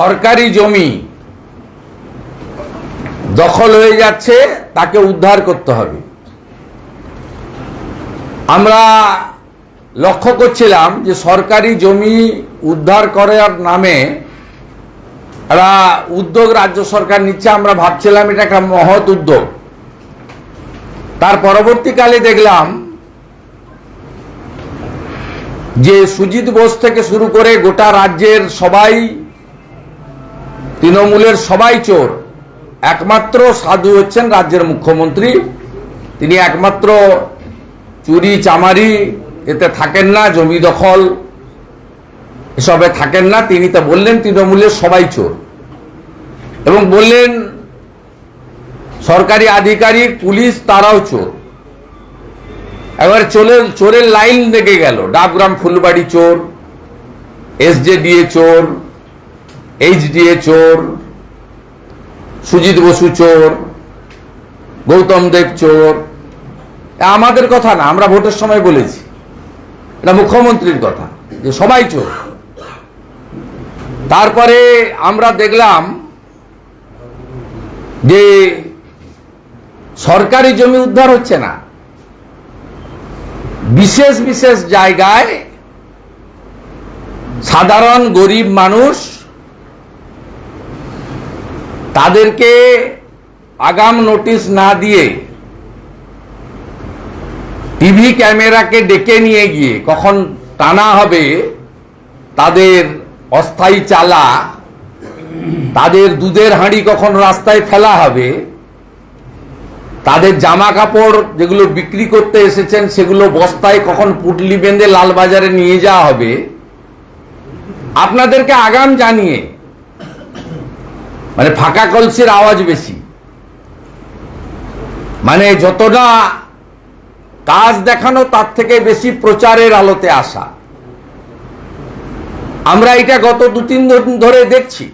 সরকারি জমি দখল হয়ে যাচ্ছে, তাকে উদ্ধার করতে হবে। আমরা লক্ষ্য করছিলাম যে সরকারি জমি উদ্ধার করার নামে একটা উদ্যোগ রাজ্য সরকার নিচ্ছে, আমরা ভাবছিলাম এটা একটা মহৎ উদ্যোগ। তার পরবর্তীকালে দেখলাম যে সুজিত বোস থেকে শুরু করে গোটা রাজ্যের সবাই তৃণমূলের সবাই চোর। একমাত্র সাধু হচ্ছেন রাজ্যের মুখ্যমন্ত্রী। তিনি একমাত্র চুরি, চামারি, এতে থাকেন না, জমি দখল, এসবে থাকেন না। তিনি তা বললেন তৃণমূলের সবাই চোর। এবং বললেন সরকারি আধিকারিক, পুলিশ, তারাও চোর। এবার চলে চোরের লাইন লেগে গেল। ডাবগ্রাম ফুলবাড়ি চোর, এসজেডিএ চোর এইচডিএ চোর, সুজিত বসু চোর, গৌতম দেব চোর আমাদের কথা না, আমরা ভোটের সময় বলেছি। এটা মুখ্যমন্ত্রীর কথা, যে সবাই চোর। তারপরে আমরা দেখলাম যে সরকারি জমি উদ্ধার হচ্ছে না। বিশেষ বিশেষ জায়গায় সাধারণ গরিব মানুষ তাদেরকে আগাম নোটিশ না দিয়ে টিভি ক্যামেরাকে ডেকে নিয়ে গিয়ে কখন টানা হবে তাদের অস্থায়ী চালা, তাদের দুধের হাঁড়ি কখন রাস্তায় ফেলা হবে, তাদের জামা কাপড় যেগুলো বিক্রি করতে এসেছেন সেগুলো বস্তায় কখন পুটলি বেঁধে লালবাজারে নিয়ে যাওয়া হবে। আপনাদেরকে আগাম জানিয়ে মানে ফাঁকা কলসির আওয়াজ বেশি। মানে যতটা কাজ দেখানো, তার থেকে বেশি প্রচারের আলোতে আসা। আমরা এটা গত দু তিন দিন ধরে দেখছি।